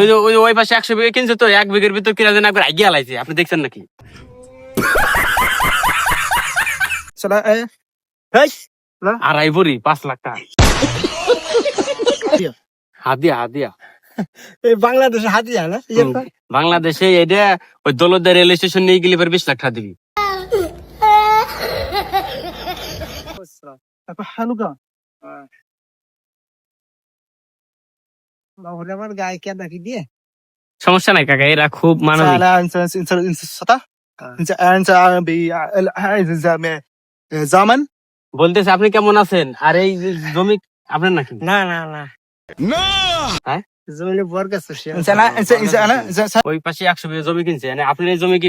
ওই যে ওই ওই পাশে একশো বিঘা কিনছে তো এক বিঘের ভিতর কিনা যেন একবার আগে আলাইছে আপনি দেখছেন নাকি? আড়াই ভরি পাঁচ লাখ টাকা। হাদিয়া হাদিয়া এই বাংলাদেশে হাতিয়া না? বাংলাদেশে এটা ওই দৌলতদার রেল স্টেশন নিয়ে গেলে এবার বিশ লাখ টাকা দিবি। তারপর হালুকা? আমার গায়ে কে দিয়ে সমস্যা নাই কাকা এরা খুব জামান বলতেছে আপনি কেমন আছেন আর এই জমি আপনার নাকি না না না পাশে একশো জমি কিনছে আপনি জমি কি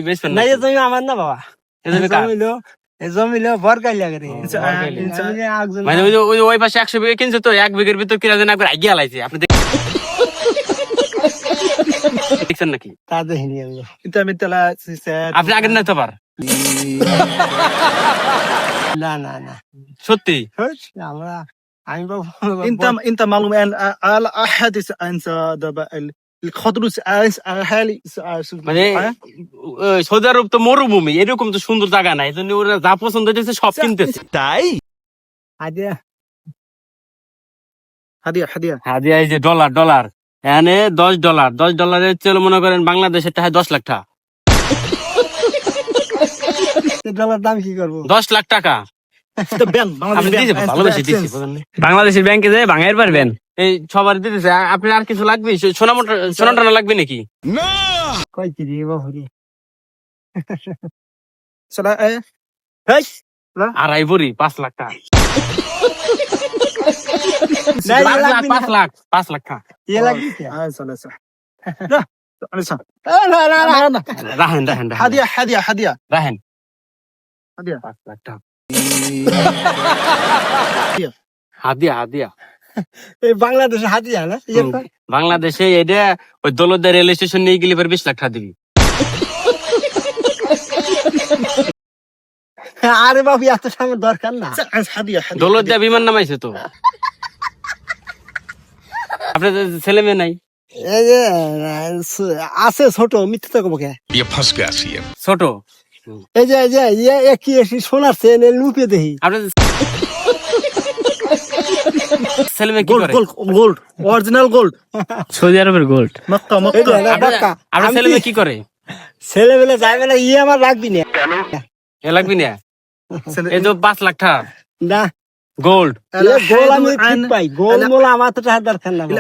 জমি না ওই পাশে একশো কিনছে তো এক বিঘের ভিতর কিনা যেন একবার আপনি দেখছেন নাকি তাদের হিনিয়ে انت مثل আপনি আগের না তো পার না না না সত্যি আমরা আমি বাবু انت انت معلوم ان على احد انت دابا الخضروس حالي মানে ওই সৌদি আরব তো মরুভূমি এরকম তো সুন্দর জায়গা নাই এই জন্য ওরা যা পছন্দ হইতেছে সব কিনতেছে হাদিয়া হাদিয়া হাদিয়া হাদিয়া এই যে ডলার ডলার এখানে দশ ডলার দশ ডলারের চলো মনে করেন বাংলাদেশের টাকা দশ লাখ টাকা। ডলার দাম কি করব? দশ লাখ টাকা। আপনি বাংলাদেশের ব্যাংকে যেয়ে ভাঙাইর পারবেন এই সবার দিতেছে। আ- আপনার আর কিছু লাগবে? সোনা মোটা সোনা টোনা লাগবে নাকি? আড়াই ভরি পাঁচ লাখ টাকা। পাঁচ লাখ পাঁচ লাখ লাখ রাহেন রাহেন হাদিয়া হাদিয়া হাদিয়া রাহেন হাদিয়া পাঁচ লাখ টাকা হাদিয়া। হাদিয়া হাদিয়া এই বাংলাদেশে হাদিয়া না? হুম। বাংলাদেশে এটা ওই দৌলতদার রেল স্টেশন নিয়ে গেলে এবার বিশ লাখ টাকা দিবি। আরে বাবু এত সময় দরকার না। হাদিয়া বিমান নামাইছে তো। আপনার ছেলে মেয়ে নাই? এই যে আছে ছোট মিথ্যে তো কবকে ছোট? এই যে এই যে ইয়ে একই এসে সোনার চেন লুকিয়ে দেখি আপনার ছেলে মেয়ে কি করে? Gold gold original gold Saudi আরবের গোল্ড মক্কা মক্কা। আপনার ছেলে মেয়ে কি করে? ছেলে মেয়ে যাইবে না ইয়ে আমার লাগবি না। কেন লাগবি না? এই তো পাঁচ লাখ টাকা। না। গোল্ড গোল আমি ঠিক পাই। গোল মোল আমার তো টাকার দরকার না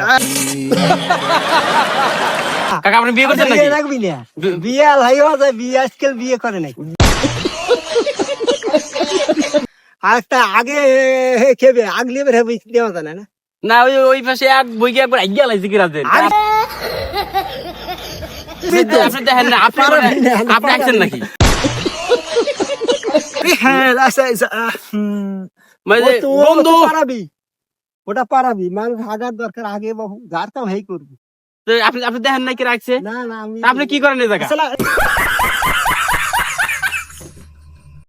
কাকা আপনি বিয়ে করছেন নাকি? রাখবি না। বিয়ে যায় বিয়ে আজকাল বিয়ে করে নাই। আর একটা আগে খেবে আগলে বের হবে দেওয়া যায় না ওই ওই পাশে এক বই গিয়ে একবার আইয়া লাইছে কি আরে আপনি দেখেন না আপনি আপনি আসছেন নাকি? হ্যাঁ আচ্ছা আচ্ছা মানে যে ও তো- বন্ধু ওটা পারাবি ওটা পারাবি মানুষ হাজার দরকার আগে বাবু যার কাম হেই করবি তো আপনি আপনি দেখেন না কি রাখছে না না আমি আপনি কি করেন এই জায়গা আসলে